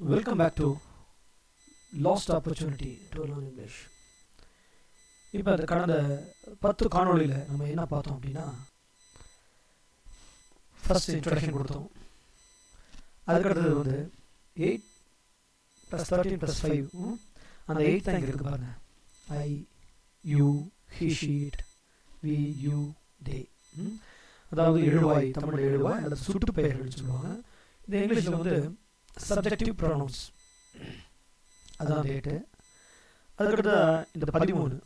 Welcome back to last opportunity to learn English இப்போ அந்த கடந்த பத்து காணொளியில் நம்ம என்ன பார்த்தோம் அப்படின்னா ஃபர்ஸ்ட் இன்ட்ரடக்ஷன் கொடுத்தோம். அதுக்கடுத்தது வந்து eight plus thirteen plus five அந்த எயிட் தான் இங்கே இருக்குது பாருங்கள் I you he she it we you they அதாவது எழுவாய் தமிழ் எழுவாய் அல்லது சுட்டு பெயர்கள் சொல்லுவாங்க. இந்த இங்கிலீஷில் வந்து சப்ஜெக்டிவ் ப்ரொனவுன்ஸ் அதான் டேட்டு அதுக்கடுத்து இந்த பதிமூணு.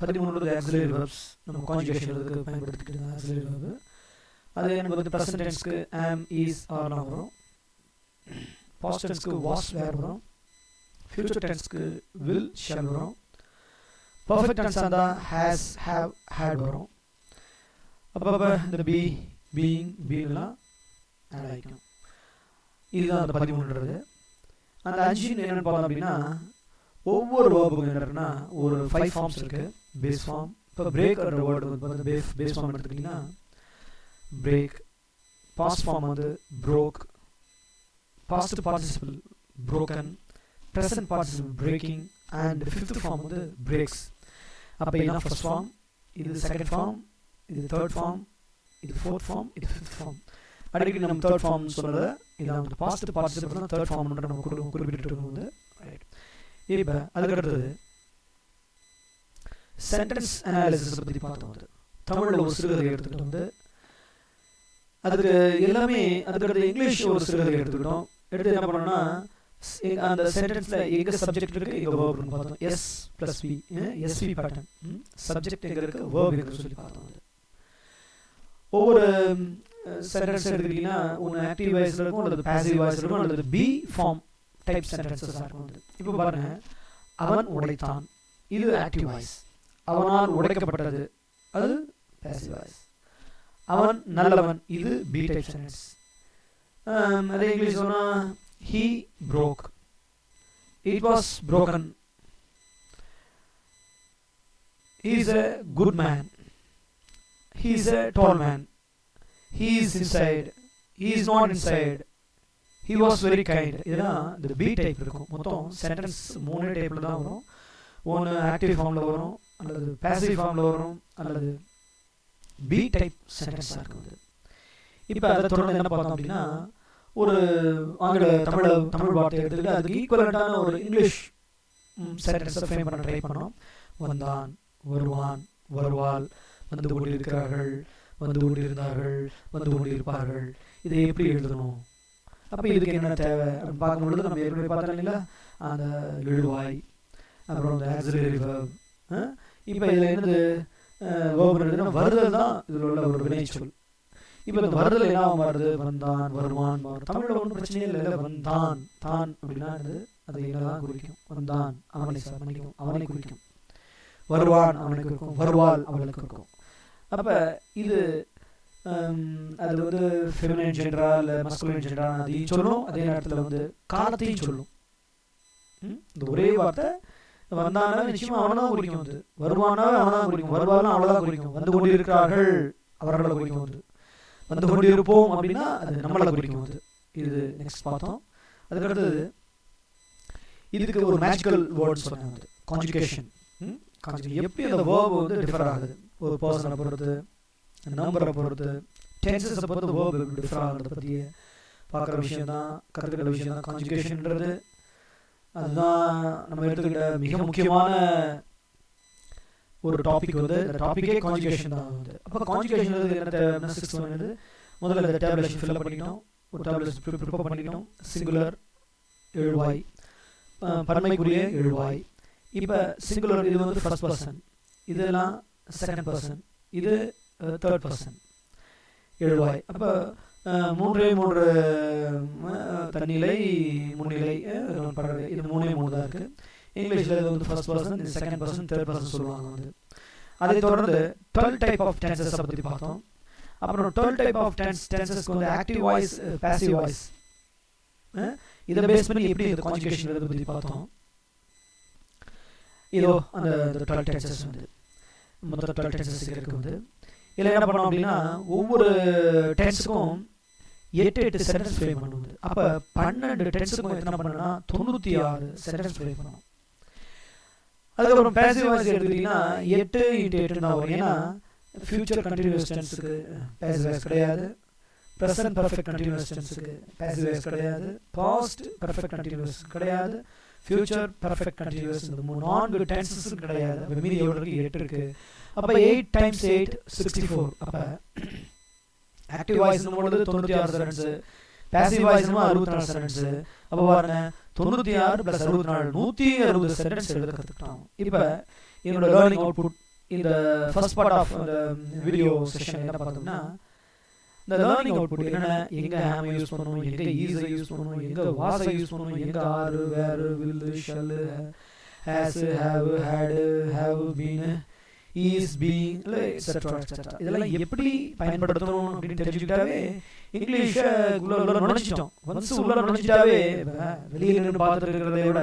பதிமூணு ஆக்சிலரி வெர்ப்ஸ் நம்ம கான்ஜுகேஷன் இதுக்கு பயன்படுத்திக்கிட்டு ஆக்சிலரி வெர்பு அது எனக்கு வந்து ப்ரெசன்ட் டென்ஸ்க்கு ஆம் ஈஸ் ஆர்லாம் வரும். பாஸ்ட் டென்ஸ்க்கு வாஸ் வேர் வரும். ஃபியூச்சர் டென்ஸ்க்கு வில் ஷெல் வரும். பர்ஃபெக்ட் டென்ஸ் இருந்தால் ஹேஸ் ஹேவ் ஹேட் வரும். அப்பப்போ இந்த பி பீயிங் பீன்லாம் ஆட் ஆகிக்கும் இதுதான் அந்த பதிமூணுன்றது அந்த அஞ்சு என்னென்னு பார்த்தோம் அப்படின்னா ஒவ்வொரு வேர்புக்கும் என்ன இருக்குன்னா ஒரு ஃபைவ் ஃபார்ம்ஸ் இருக்குது பேஸ் ஃபார்ம் இப்போ பிரேக் வேர்டு வந்து பேஸ் பேஸ் ஃபார்ம் எடுத்துக்கிட்டிங்கன்னா பிரேக் பாஸ்ட் ஃபார்ம் வந்து broke past participle broken present participle breaking and fifth form வந்து பிரேக்ஸ் அப்போ இதுதான் ஃபர்ஸ்ட் ஃபார்ம் இது செகண்ட் ஃபார்ம் இது தேர்ட் ஃபார்ம் இது ஃபோர்த் ஃபார்ம் இது ஃபிஃப்த் ஃபார்ம் அடிக்கடி நம்ம தேர்ட் ஃபார்ம் சொன்னதை இதான் வந்து பாஸ்ட் பார்ட்டிசிபிள் தான் தேர்ட் ஃபார்ம்ன்ற நம்ம குறி குறிப்பிட்டு இருக்கோம் வந்து ரைட் இப்போ அதுக்கடுத்தது சென்டென்ஸ் அனாலிசிஸ் பற்றி பார்த்தோம் வந்து தமிழில் ஒரு சிறுகதை எடுத்துக்கிட்டு வந்து. அதுக்கு எல்லாமே அதுக்கடுத்து இங்கிலீஷ் ஒரு சிறுகதை எடுத்துக்கிட்டோம். எடுத்து என்ன பண்ணோம்னா அந்த சென்டென்ஸில் எங்கே சப்ஜெக்ட் இருக்குது எங்கே வேர்ப் பார்த்தோம். S plus V SV pattern subject எங்கே இருக்குது வேர்ப் எங்கே சொல்லி பார்த்தோம் ஒவ்வொரு சென்டென்ஸ் எடுத்துக்கிட்டிங்கன்னா ஒன்று ஆக்டிவ் வாய்ஸ் இருக்கும் அல்லது பேசிவ் வாய்ஸ் இருக்கும் அல்லது பி ஃபார்ம் டைப் சென்டென்சஸாக இருக்கும் வந்து இப்போ பாருங்க அவன் உடைத்தான். இது ஆக்டிவ் வாய்ஸ் அவனால் உடைக்கப்பட்டது அது பேசிவ் வாய்ஸ் அவன் நல்லவன் இது பி டைப் சென்டென்ஸ் அதே இங்கிலீஷ் சொன்னால் he broke it was broken he is a good man he is a tall man He is inside. He is not inside. He was very kind. இதெல்லாம் இந்த B type இருக்கும் மொத்தம் sentence மூணு டைப்பில் தான் வரும் ஒன்று ஆக்டிவ் ஃபார்மில் வரும் அல்லது பேசிவ் ஃபார்மில் வரும் அல்லது பி டைப் சென்டென்ஸாக இருக்கும் இப்போ அதை தொடர்ந்து என்ன பார்த்தோம் அப்படின்னா ஒரு ஆங்கில தமிழ் தமிழ் வார்த்தை எடுத்துக்கிட்டு அதுக்கு ஈக்குவலண்டான ஒரு இங்கிலீஷ் சென்டென்ஸை ஃப்ரேம் பண்ண ட்ரை பண்ணோம். வந்தான் வருவான் வருவாள் வந்து கொண்டிருக்கிறார்கள். வந்து கொண்டிருந்தார்கள் வந்து கொண்டிருப்பார்கள். இதை எப்படி எழுதணும்? அப்போ இதுக்கு என்ன தேவை? அப்படின்னு பார்க்கும்பொழுது நம்ம ஏற்கனவே பார்த்தோம் இல்லைங்களா? அந்த எழுவாய் அப்புறம் அந்த ஆக்சிலரி வேர்ப் இப்போ இதில் என்னது? வேர்ப் வருதல் தான் இதில் உள்ள ஒரு வினைச்சொல் இப்போ இந்த வருதல் என்ன வருது வந்தான் வருவான் தமிழில் ஒன்றும் பிரச்சனையே இல்லை வந்தான். தான் அப்படின்னா அது என்னதான் குறிக்கும்? வந்தான். அவனை சார் மன்னிக்கும் அவனை குறிக்கும். வருவான் அவனுக்கு இருக்கும். வருவாள் அவளுக்கு இருக்கும். அப்போ இது அது வந்து ஃபெமினைன் ஜென்டரா இல்லை மஸ்குலின் ஜென்டரா அதையும் சொல்லும். அதே நேரத்தில் வந்து காலத்தையும் சொல்லும். இந்த ஒரே வார்த்தை வந்தானா நிச்சயமா அவனை தான் குறிக்கும் வந்து. வருவானா அவனை தான் குறிக்கும். வருவானா அவளை தான் குறிக்கும். வந்து கொண்டு இருக்கிறார்கள் அவர்களை குறிக்கும் வந்து. வந்து கொண்டு இருப்போம் அப்படின்னா அது நம்மளை குறிக்கும் வந்து. இது நெக்ஸ்ட் பார்த்தோம். அதுக்கடுத்தது இதுக்கு ஒரு மேஜிக்கல் வேர்ட் சொன்னாங்க வந்து. கான்ஜுகேஷன் எப்படி அந்த வேர்ப் வந்து டிஃபர் ஆகுது? ஒரு பர்சனை பொறுத்து நம்பரை பொறுத்து டென்சஸை பொறுத்து வேர்ப் எப்படி டிஃபர் ஆகுறத பற்றி பார்க்குற விஷயம் தான் கற்றுக்கிற விஷயம் தான் கான்ஜுகேஷன்ன்றது அதுதான் நம்ம எடுத்துக்கிட்ட மிக முக்கியமான ஒரு டாபிக் வந்து இந்த டாப்பிக்கே கான்ஜுகேஷன் தான் வந்து. அப்போ கான்ஜுகேஷன் என்ன சிக்ஸ் வந்து முதல்ல இந்த டேப்லெட் ஃபில்அப் பண்ணிட்டோம் ஒரு டேப்லெட் ப்ரிப்பேர் பண்ணிக்கணும் சிங்குலர் எழுவாய். பன்மைக்குரிய எழுவாய். இப்போ சிங்குலர் இது வந்து ஃபர்ஸ்ட் பர்சன் இதெல்லாம் செகண்ட் பர்சன் இது தேர்ட் பர்சன் எழுவாய். அப்போ மூன்றே மூன்று தன்னிலை முன்னிலை பறவை இது மூணே மூணு தான் இருக்குது இங்கிலீஷில் இது வந்து ஃபர்ஸ்ட் பர்சன் இது செகண்ட் பர்சன் தேர்ட் பர்சன் சொல்லுவாங்க வந்து. அதை தொடர்ந்து டுவெல் டைப் ஆஃப் டென்சஸ் பற்றி பார்த்தோம். அப்புறம் டுவெல் டைப் ஆஃப் டென்ஸ் டென்சஸ்க்கு வந்து ஆக்டிவ் வாய்ஸ் பேசிவ் வாய்ஸ் இதை பேஸ் பண்ணி எப்படி இந்த கான்ஜுகேஷன் பற்றி பார்த்தோம். இதோ அந்த டுவெல் டென்சஸ் வந்து. மொத்தம் டுவெல் டென்சஸ் இருக்கு வந்து இதில் என்ன பண்ணோம் அப்படின்னா ஒவ்வொரு டென்ஸுக்கும் எட்டு எட்டு சென்டென்ஸ் ஃப்ரேம் பண்ணுவது அப்போ பன்னெண்டு டென்ஸுக்கும் என்ன பண்ணணும்னா தொண்ணூற்றி ஆறு சென்டென்ஸ் ஃப்ரேம் பண்ணணும் அதுக்கப்புறம் பேசிவ் வாய்ஸ் எடுத்துக்கிட்டிங்கன்னா எட்டு இன்ட்டு எட்டு தான் வரும். ஏன்னா ஃபியூச்சர் கண்டினியூஸ் டென்ஸுக்கு பேசிவ் வாய்ஸ் கிடையாது. ப்ரெசன்ட் பர்ஃபெக்ட் கண்டினியூஸ் டென்ஸுக்கு பேசிவ் வாய்ஸ் கிடையாது. பாஸ்ட் பர்ஃபெக்ட் கண்டினியூஸ் கிடையாது. ஃபியூச்சர் பர்ஃபெக்ட் கண்டினியூஸ் இந்த மூணு நான்கு டென்சஸும் கிடையாது. அப்போ மீதி எவ்வளோ இருக்கு? எட்டு இருக்குது அப்போ eight times eight sixty four அப்போ ஆக்டிவ் வாய்ஸ் பொழுது தொண்ணூற்றி ஆறு செகண்ட்ஸு பேசிவ் வாய்ஸ் அறுபத்தி நாலு செகண்ட்ஸு அப்போ பாருங்க தொண்ணூற்றி ஆறு ப்ளஸ் அறுபத்தி நாலு நூற்றி அறுபது செகண்ட்ஸ் எழுத கற்றுக்கிட்டோம் இப்போ என்னோட லேர்னிங் அவுட்புட் இந்த ஃபர்ஸ்ட் பார்ட் ஆஃப் இந்த வீடியோ செஷன் என்ன பார்த்தோம்னா இந்த லேர்னிங் அவுட்புட் என்னென்ன? எங்கே ஹேம் யூஸ் பண்ணணும்? எங்கே ஈஸை யூஸ் பண்ணணும்? எங்கே வாசை யூஸ் பண்ணணும்? எங்கே ஆறு வேறு will shall has have had have been is being etcetera etcetera இதெல்லாம் எப்படி பயன்படுத்தணும் அப்படின்னு தெரிஞ்சுக்கிட்டாவே இங்கிலீஷை உள்ள உள்ள நுழைச்சிட்டோம் ஒன்ஸ் உள்ள நுழைச்சிட்டாவே வெளியே நின்று பார்த்துட்டு இருக்கிறதை விட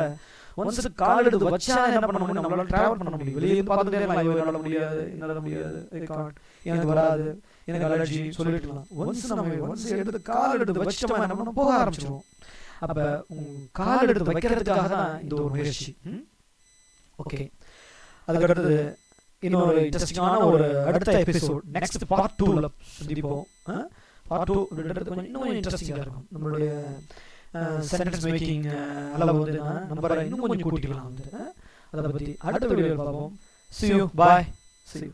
ஒன்ஸ் கால் எடுத்து வச்சா என்ன பண்ண முடியும்? நம்மளால டிராவல் பண்ண முடியும். வெளியே பார்த்துட்டே என்னால முடியாது என்னால முடியாது. எனக்கு வராது. எனக்கு அலர்ஜி ஒன்ஸ் நம்ம ஒன்ஸ் எடுத்து கால் எடுத்து வச்சிட்டோமா பண்ண போக ஆரம்பிச்சிருவோம். அப்ப கால் எடுத்து வைக்கிறதுக்காக தான் இந்த ஒரு முயற்சி. ஓகே. அதுக்கடுத்தது இன்னொரு இன்ட்ரெஸ்டிங்கான ஒரு அடுத்த எபிசோட் நெக்ஸ்ட் பார்ட் டூவில் சந்திப்போம். பார்ட் டூ கொஞ்சம் இன்னும் கொஞ்சம் இன்ட்ரெஸ்டிங்காக இருக்கும். நம்மளுடைய சென்டென்ஸ் மேக்கிங் அளவு வந்து நம்பரை இன்னும் கொஞ்சம் கூட்டிக்கலாம் வந்து. அதை பற்றி அடுத்த வீடியோவில் பார்ப்போம். See you bye see you